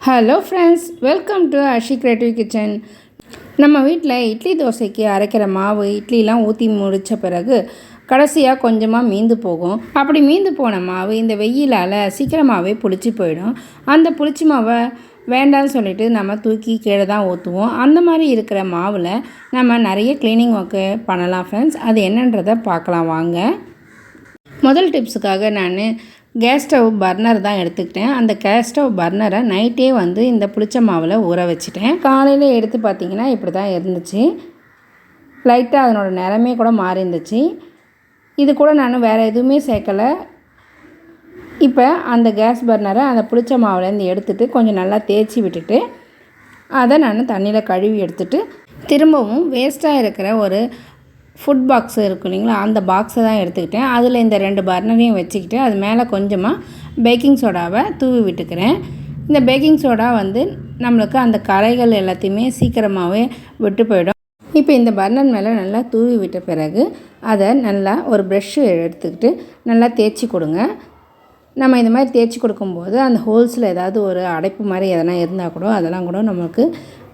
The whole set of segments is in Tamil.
Hello friends welcome to Ashi creative kitchen நம்ம வீட்டில் இட்லி தோசைக்கு அரைக்கிற மாவு இட்லிலாம் ஊற்றி முடித்த பிறகு கடைசியாக கொஞ்சமாக மீந்து போகும். அப்படி மீந்து போன மாவு இந்த வெயிலால் சீக்கிரமாகவே புளிச்சு போயிடும். அந்த புளிச்சி மாவை வேண்டாம்னு சொல்லிட்டு நம்ம தூக்கி கீழே தான் ஊற்றுவோம் அந்த மாதிரி இருக்கிற மாவில் நம்ம நிறைய க்ளீனிங் ஒர்க்கு பண்ணலாம் ஃப்ரெண்ட்ஸ் அது என்னன்றதை பார்க்கலாம் வாங்க. முதல் டிப்ஸுக்காக நான் கேஸ் ஸ்டவ் பர்னர் தான் எடுத்துக்கிட்டேன். அந்த கேஸ் ஸ்டவ் பர்னரை நைட்டே வந்து இந்த புளிச்ச மாவில் ஊற வச்சுட்டேன். காலையில் எடுத்து பார்த்திங்கன்னா இப்படி தான் இருந்துச்சு. லைட்டாக அதனோட நிறமே கூட மாறி இருந்துச்சு இது கூட நான் வேறு எதுவுமே சேர்க்கலை. இப்போ அந்த கேஸ் பர்னரை அந்த புளிச்ச மாவுலேருந்து எடுத்துகிட்டு கொஞ்சம் நல்லா தேய்ச்சி விட்டுட்டு அதை நான் தண்ணியில் கழுவி எடுத்துட்டு திரும்பவும் வேஸ்ட்டாக இருக்கிற ஒரு ஃபுட் பாக்ஸ் இருக்கும் இல்லைங்களா? அந்த பாக்ஸை தான் எடுத்துக்கிட்டேன். அதில் இந்த ரெண்டு பர்னரையும் வச்சுக்கிட்டு அது மேலே கொஞ்சமாக பேக்கிங் சோடாவை தூவி விட்டுக்கிறேன். இந்த பேக்கிங் சோடா வந்து நம்மளுக்கு அந்த கரைகள் எல்லாத்தையுமே சீக்கிரமாகவே விட்டு போயிடும். இப்போ இந்த பர்னர் மேலே நல்லா தூவி விட்ட பிறகு அதை நல்லா ஒரு ப்ரெஷ்ஷு எடுத்துக்கிட்டு நல்லா தேய்ச்சி கொடுங்க. நம்ம இந்த மாதிரி தேய்ச்சி கொடுக்கும்போது அந்த ஹோல்ஸில் ஏதாவது ஒரு அடைப்பு மாதிரி எதனா இருந்தால் கூட அதெல்லாம் கூட நமக்கு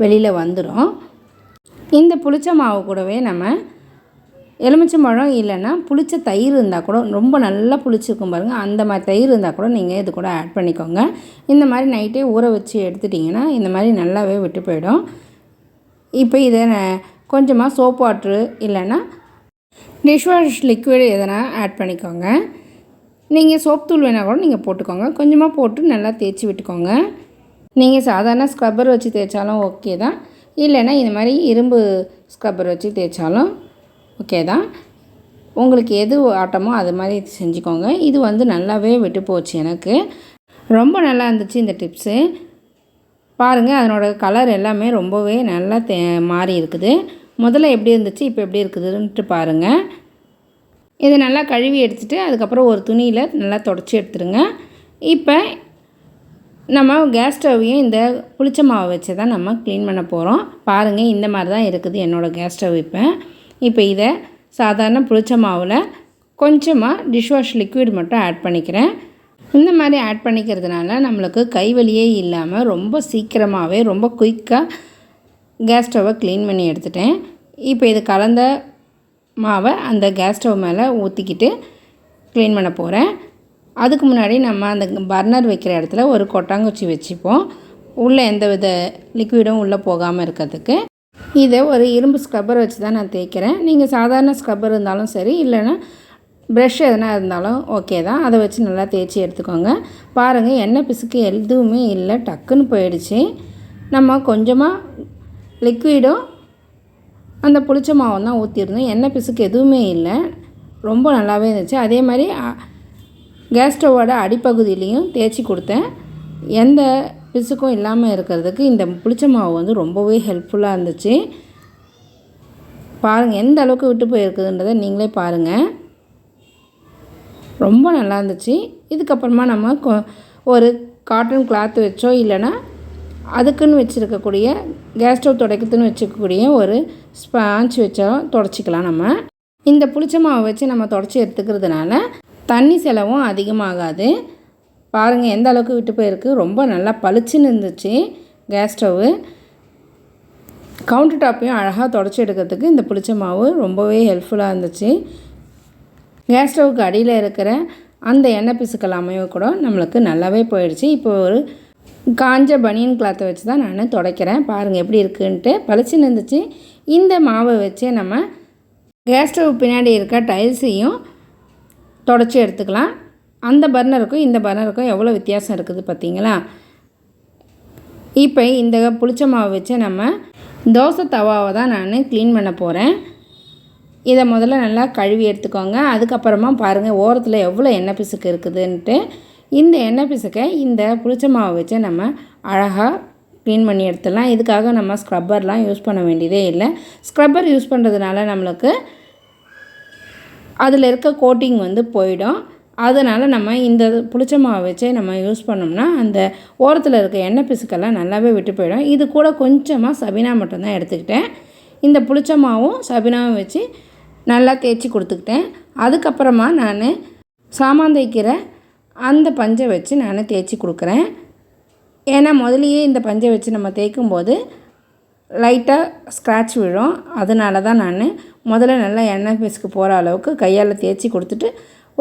வெளியில் வந்துடும் இந்த புளிச்ச மாவு கூடவே நம்ம எலுமிச்சை பழம் இல்லைன்னா புளிச்ச தயிர் இருந்தால் கூட ரொம்ப நல்லா புளிச்சிருக்கும் பாருங்கள் அந்த மாதிரி தயிர் இருந்தால் கூட நீங்கள் இது கூட ஆட் பண்ணிக்கோங்க. இந்த மாதிரி நைட்டே ஊற வச்சு எடுத்துட்டிங்கன்னா இந்த மாதிரி நல்லாவே விட்டு போயிடும். இப்போ இதை கொஞ்சமாக சோப் வாட்ரு இல்லைன்னா டிஷ்வாஷ் லிக்விடு எதனா ஆட் பண்ணிக்கோங்க. நீங்கள் சோப் தூள் வேணால் கூட நீங்கள் போட்டுக்கோங்க. கொஞ்சமாக போட்டு நல்லா தேய்ச்சி விட்டுக்கோங்க. நீங்கள் சாதாரண ஸ்க்ரப்பர் வச்சு தேய்ச்சாலும் ஓகே தான். இல்லைன்னா இந்த மாதிரி இரும்பு ஸ்க்ரப்பர் வச்சு தேய்ச்சாலும் ஓகே தான். உங்களுக்கு எது ஆட்டமோ அது மாதிரி செஞ்சுக்கோங்க. இது வந்து நல்லாவே விட்டு போச்சு எனக்கு. ரொம்ப நல்லா இருந்துச்சு இந்த டிப்ஸு. பாருங்கள் அதனோட கலர் எல்லாமே ரொம்பவே நல்லா தே மாறி இருக்குது. முதல்ல எப்படி இருந்துச்சு இப்போ எப்படி இருக்குதுன்ட்டு பாருங்கள் இதை நல்லா கழுவி எடுத்துகிட்டு அதுக்கப்புறம் ஒரு துணியில் நல்லா தொடச்சி எடுத்துருங்க. இப்போ நம்ம கேஸ் ஸ்டவ்வையும் இந்த புளிச்ச மாவை வச்சு தான் நம்ம க்ளீன் பண்ண போகிறோம் பாருங்கள் இந்த மாதிரி தான் இருக்குது என்னோடய கேஸ் ஸ்டவ் இப்போ. இப்போ இதை சாதாரண புளிச்ச மாவில் கொஞ்சமாக டிஷ்வாஷ் லிக்விட் மட்டும் ஆட் பண்ணிக்கிறேன். இந்த மாதிரி ஆட் பண்ணிக்கிறதுனால நம்மளுக்கு கைவலியே இல்லாமல் ரொம்ப சீக்கிரமாகவே ரொம்ப குயிக்காக கேஸ் ஸ்டவ்வை க்ளீன் பண்ணி எடுத்துட்டேன். இப்போ இது கலந்த மாவை அந்த கேஸ் ஸ்டவ் மேலே ஊற்றிக்கிட்டு க்ளீன் பண்ண போகிறேன் அதுக்கு முன்னாடி நம்ம அந்த பர்னர் வைக்கிற இடத்துல ஒரு கொட்டாங்குச்சி வச்சுப்போம். உள்ளே எந்த வித லிக்விடும் உள்ளே போகாமல் இருக்கிறதுக்கு. இதை ஒரு இரும்பு ஸ்க்ரப்பர் வச்சு தான் நான் தேய்க்கிறேன். நீங்கள் சாதாரண ஸ்க்ரப்பர் இருந்தாலும் சரி இல்லைன்னா ப்ரெஷ் எதனா இருந்தாலும் ஓகே தான். அதை வச்சு நல்லா தேய்ச்சி எடுத்துக்கோங்க. பாருங்கள் எண்ணெய் பிசுக்கு எதுவுமே இல்லை. டக்குன்னு போயிடுச்சு. நம்ம கொஞ்சமாக லிக்விடும் அந்த புளிச்ச மாவும் தான் ஊற்றிருந்தோம் எண்ணெய் பிசுக்கு எதுவுமே இல்லை. ரொம்ப நல்லாவே இருந்துச்சு. அதே மாதிரி கேஸ் ஸ்டவோட அடிப்பகுதியிலையும் தேய்ச்சி கொடுத்தேன். எந்த பிசுக்கும் இல்லாமல் இருக்கிறதுக்கு இந்த புளிச்ச மாவு வந்து ரொம்பவே ஹெல்ப்ஃபுல்லாக இருந்துச்சு. பாருங்கள் எந்த அளவுக்கு விட்டு போயிருக்குதுன்றதை நீங்களே பாருங்கள் ரொம்ப நல்லா இருந்துச்சு. இதுக்கப்புறமா நம்ம ஒரு காட்டன் கிளாத் வச்சோ இல்லைன்னா அதுக்குன்னு வச்சுருக்கக்கூடிய கேஸ் ஸ்டவ் துடைக்கிறதுன்னு வச்சுக்கக்கூடிய ஒரு ஸ்பாஞ்ச் வச்சோ தொடச்சிக்கலாம் நம்ம. இந்த புளிச்ச மாவை வச்சு நம்ம தொடச்சி எடுத்துக்கிறதுனால தண்ணி செலவும் அதிகமாகாது. பாருங்கள் எந்த அளவுக்கு விட்டு போயிருக்கு. ரொம்ப நல்லா பளிச்சுன்னு இருந்துச்சு கேஸ் ஸ்டவ்வு கவுண்டர் டாப்பையும் அழகாக தொடச்சி எடுக்கிறதுக்கு இந்த புளிச்ச மாவு ரொம்பவே ஹெல்ப்ஃபுல்லாக இருந்துச்சு. கேஸ் ஸ்டவ்வுக்கு அடியில் இருக்கிற அந்த எண்ணெய் பிசுக்கள் அமைவு கூட நம்மளுக்கு நல்லாவே போயிடுச்சு. இப்போ ஒரு காஞ்ச பனியன் கிளாத்தை வச்சு தான் நான் துடைக்கிறேன். பாருங்கள் எப்படி இருக்குன்ட்டு பளிச்சுன்னு இருந்துச்சு. இந்த மாவை வச்சே நம்ம கேஸ் ஸ்டவ் பின்னாடி இருக்க டைல்ஸையும் தொடச்சி எடுத்துக்கலாம். அந்த பர்னருக்கும் இந்த பர்னருக்கும் எவ்வளோ வித்தியாசம் இருக்குது பார்த்தீங்களா? இப்போ இந்த புளிச்ச மாவு வச்சு நம்ம தோசை தவாவை தான் நான் க்ளீன் பண்ண போகிறேன் இதை முதல்ல நல்லா கழுவி எடுத்துக்கோங்க. அதுக்கப்புறமா பாருங்கள் ஓரத்தில் எவ்வளோ எண்ணெய் பிசுக்கு இருக்குதுன்ட்டு. இந்த எண்ணெய் பிசுக்கை இந்த புளிச்ச மாவை வச்சு நம்ம அழகாக க்ளீன் பண்ணி எடுத்துடலாம். இதுக்காக நம்ம ஸ்க்ரப்பர்லாம் யூஸ் பண்ண வேண்டியதே இல்லை. ஸ்க்ரப்பர் யூஸ் பண்ணுறதுனால நம்மளுக்கு அதில் இருக்க கோட்டிங் வந்து போயிடும். அதனால் நம்ம இந்த புளிச்ச மாவை வச்சே நம்ம யூஸ் பண்ணோம்னா அந்த ஓரத்தில் இருக்க எண்ணெய் பிசுக்கெல்லாம் நல்லாவே விட்டு போயிடும். இது கூட கொஞ்சமாக சபினா மட்டும்தான் எடுத்துக்கிட்டேன். இந்த புளிச்ச மாவும் சபினாவும் வச்சு நல்லா தேய்ச்சி கொடுத்துக்கிட்டேன். அதுக்கப்புறமா நான் சாமான் தேய்க்கிற அந்த பஞ்சை வச்சு நான் தேய்ச்சி கொடுக்குறேன். ஏன்னா முதலியே இந்த பஞ்சை வச்சு நம்ம தேய்க்கும் போது லைட்டாக ஸ்க்ராட்ச் விழும். அதனால தான் நான் முதல்ல நல்லா எண்ணெய் பிசுக்கு போகிற அளவுக்கு கையால் தேய்ச்சி கொடுத்துட்டு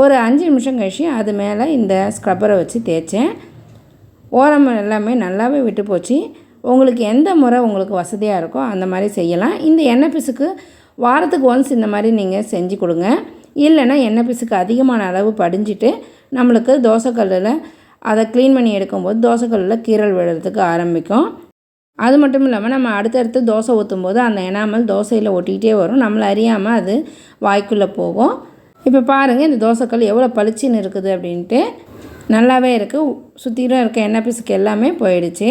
ஒரு அஞ்சு நிமிஷம் கழிச்சு அது மேலே இந்த ஸ்க்ரப்பரை வச்சு தேய்ச்சேன். ஓரம் எல்லாமே நல்லாவே விட்டு போச்சு. உங்களுக்கு எந்த முறை உங்களுக்கு வசதியாக இருக்கோ அந்த மாதிரி செய்யலாம். இந்த எண்ணெய் பிசுக்கு வாரத்துக்கு ஒன்ஸ் இந்த மாதிரி நீங்கள் செஞ்சு கொடுங்க. இல்லைன்னா எண்ணெய் பிசுக்கு அதிகமான அளவு படிஞ்சிட்டு நம்மளுக்கு தோசைக்கல்லில் அதை க்ளீன் பண்ணி எடுக்கும்போது தோசைக்கல்லில் கீரல் விழுறதுக்கு ஆரம்பிக்கும். அது மட்டும் இல்லாமல் நம்ம அடுத்தடுத்து தோசை ஊற்றும் போது அந்த எனாமல் தோசையில் ஒட்டிக்கிட்டே வரும். நம்மளை அறியாமல் அது வாய்க்குள்ளே போகும். இப்போ பாருங்கள் இந்த தோசைக்கல் எவ்வளோ பளிச்சுன்னு இருக்குது அப்படின்ட்டு. நல்லாவே இருக்குது சுற்றிலும் இருக்க எண்ணெய் பிசுக்கு எல்லாமே போயிடுச்சு.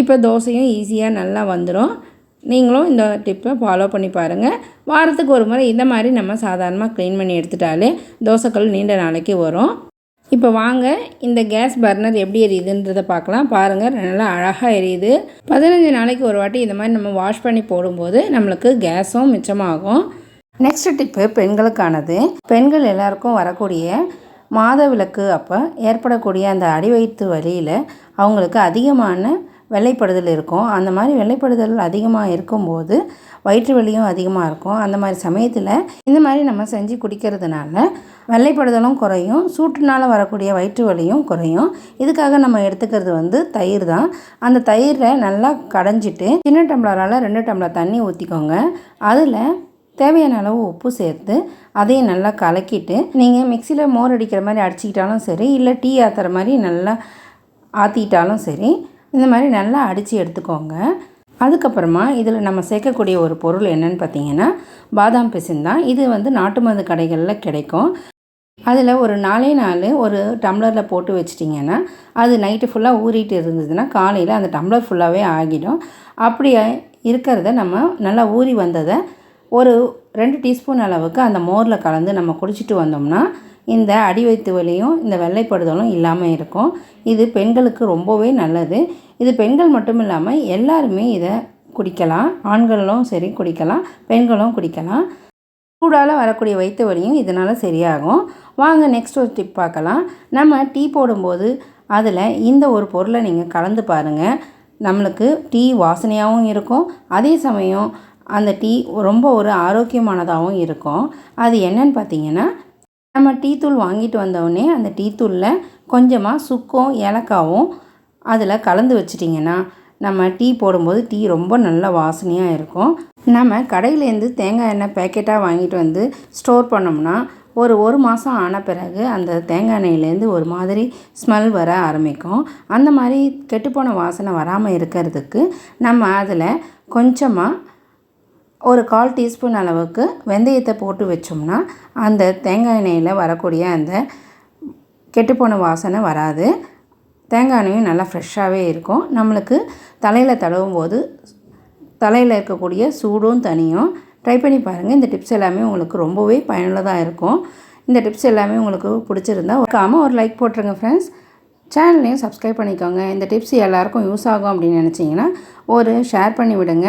இப்போ தோசையும் ஈஸியாக நல்லா வந்துடும் நீங்களும் இந்த டிப்பை ஃபாலோ பண்ணி பாருங்கள் வாரத்துக்கு ஒரு முறை இந்த மாதிரி நம்ம சாதாரணமாக க்ளீன் பண்ணி எடுத்துட்டாலே தோசைக்கல் நீண்ட நாளைக்கு வரும். இப்போ வாங்க இந்த கேஸ் பர்னர் எப்படி எரியுதுன்றதை பார்க்கலாம். பாருங்கள் நல்லா அழகாக எரியுது. பதினஞ்சு நாளைக்கு ஒரு வாட்டி இந்த மாதிரி நம்ம வாஷ் பண்ணி போடும்போது நம்மளுக்கு கேஸும் மிச்சமாகும். நெக்ஸ்ட் டிப்பு பெண்களுக்கானது. பெண்கள் எல்லாருக்கும் வரக்கூடிய மாதவிலக்கு அப்போ ஏற்படக்கூடிய அந்த அடிவயிற்று வலியில் அவங்களுக்கு அதிகமான வெள்ளைப்படுதல் இருக்கும். அந்த மாதிரி வெள்ளைப்படுதல் அதிகமாக இருக்கும்போது வயிற்று வலியும் அதிகமாக இருக்கும். அந்த மாதிரி சமயத்தில் இந்த மாதிரி நம்ம செஞ்சு குடிக்கிறதுனால வெள்ளைப்படுதலும் குறையும். சூட்டுனால் வரக்கூடிய வயிற்று வலியும் குறையும். இதுக்காக நம்ம எடுத்துக்கிறது வந்து தயிர் தான். அந்த தயிரை நல்லா கடைஞ்சிட்டு சின்ன டம்ளரால் ரெண்டு டம்ளர் தண்ணி ஊற்றிக்கோங்க அதில் தேவையான அளவு உப்பு சேர்த்து அதையும் நல்லா கலக்கிட்டு நீங்கள் மிக்சியில் மோர் அடிக்கிற மாதிரி அடிச்சிக்கிட்டாலும் சரி இல்லை டீ ஆற்றுற மாதிரி நல்லா ஆற்றிட்டாலும் சரி இந்த மாதிரி நல்லா அடித்து எடுத்துக்கோங்க. அதுக்கப்புறமா இதில் நம்ம சேர்க்கக்கூடிய ஒரு பொருள் என்னென்னு பார்த்தீங்கன்னா பாதாம் பிசின் தான். இது வந்து நாட்டு மருந்து கடைகளில் கிடைக்கும். அதில் ஒரு நாலே நாள் ஒரு டம்ளரில் போட்டு வச்சிட்டிங்கன்னா அது நைட்டு ஃபுல்லாக ஊறிட்டு இருந்ததுன்னா காலையில் அந்த டம்ளர் ஃபுல்லாகவே ஆகிடும். அப்படி இருக்கிறத நம்ம நல்லா ஊறி வந்ததை ஒரு ரெண்டு டீஸ்பூன் அளவுக்கு அந்த மோரில் கலந்து நம்ம குடிச்சிட்டு வந்தோம்னா இந்த அடி வயிற்று வலியும் இந்த வெள்ளைப்படுதலும் இல்லாமல் இருக்கும். இது பெண்களுக்கு ரொம்பவே நல்லது. இது பெண்கள் மட்டும் இல்லாமல் எல்லாருமே இதை குடிக்கலாம். ஆண்களும் சரி குடிக்கலாம். பெண்களும் குடிக்கலாம். சூடால் வரக்கூடிய வயிற்று வலியும் இதனால் சரியாகும். வாங்க நெக்ஸ்ட் ஒரு டிப் பார்க்கலாம். நம்ம டீ போடும்போது அதில் இந்த ஒரு பொருளை நீங்கள் கலந்து பாருங்கள் நம்மளுக்கு டீ வாசனையாகவும் இருக்கும். அதே சமயம் அந்த டீ ரொம்ப ஒரு ஆரோக்கியமானதாகவும் இருக்கும். அது என்னன்னு பார்த்தீங்கன்னா நம்ம டீ தூள் வாங்கிட்டு வந்தோடனே அந்த டீ தூளில் கொஞ்சமாக சுக்கும் ஏலக்காவும் அதில் கலந்து வச்சிட்டிங்கன்னா நம்ம டீ போடும்போது டீ ரொம்ப நல்ல வாசனையாக இருக்கும். நம்ம கடையிலேருந்து தேங்காய் எண்ணெய் பேக்கெட்டாக வாங்கிட்டு வந்து ஸ்டோர் பண்ணோம்னா ஒரு ஒரு மாதம் ஆன பிறகு அந்த தேங்காய் எண்ணெயிலேருந்து ஒரு மாதிரி ஸ்மெல் வர ஆரம்பிக்கும். அந்த மாதிரி கெட்டுப்போன வாசனை வராமல் இருக்கிறதுக்கு நம்ம அதில் கொஞ்சமாக ஒரு கால் டீஸ்பூன் அளவுக்கு வெந்தயத்தை போட்டு வச்சோம்னா அந்த தேங்காய் எண்ணெயில் வரக்கூடிய அந்த கெட்டுப்போன வாசனை வராது. தேங்காய் எண்ணெயும் நல்லா ஃப்ரெஷ்ஷாகவே இருக்கும். நம்மளுக்கு தலையில் தடவும் போது தலையில் இருக்கக்கூடிய சூடும் தனியும். ட்ரை பண்ணி பாருங்கள் இந்த டிப்ஸ் எல்லாமே உங்களுக்கு ரொம்பவே பயனுள்ளதாக இருக்கும். இந்த டிப்ஸ் எல்லாமே உங்களுக்கு பிடிச்சிருந்தா ஒருக்காமல் ஒரு லைக் போட்டுருங்க ஃப்ரெண்ட்ஸ் சேனல்லையும் சப்ஸ்கிரைப் பண்ணிக்கோங்க. இந்த டிப்ஸ் எல்லாேருக்கும் யூஸ் ஆகும் அப்படின்னு நினச்சிங்கன்னா ஒரு ஷேர் பண்ணி விடுங்க.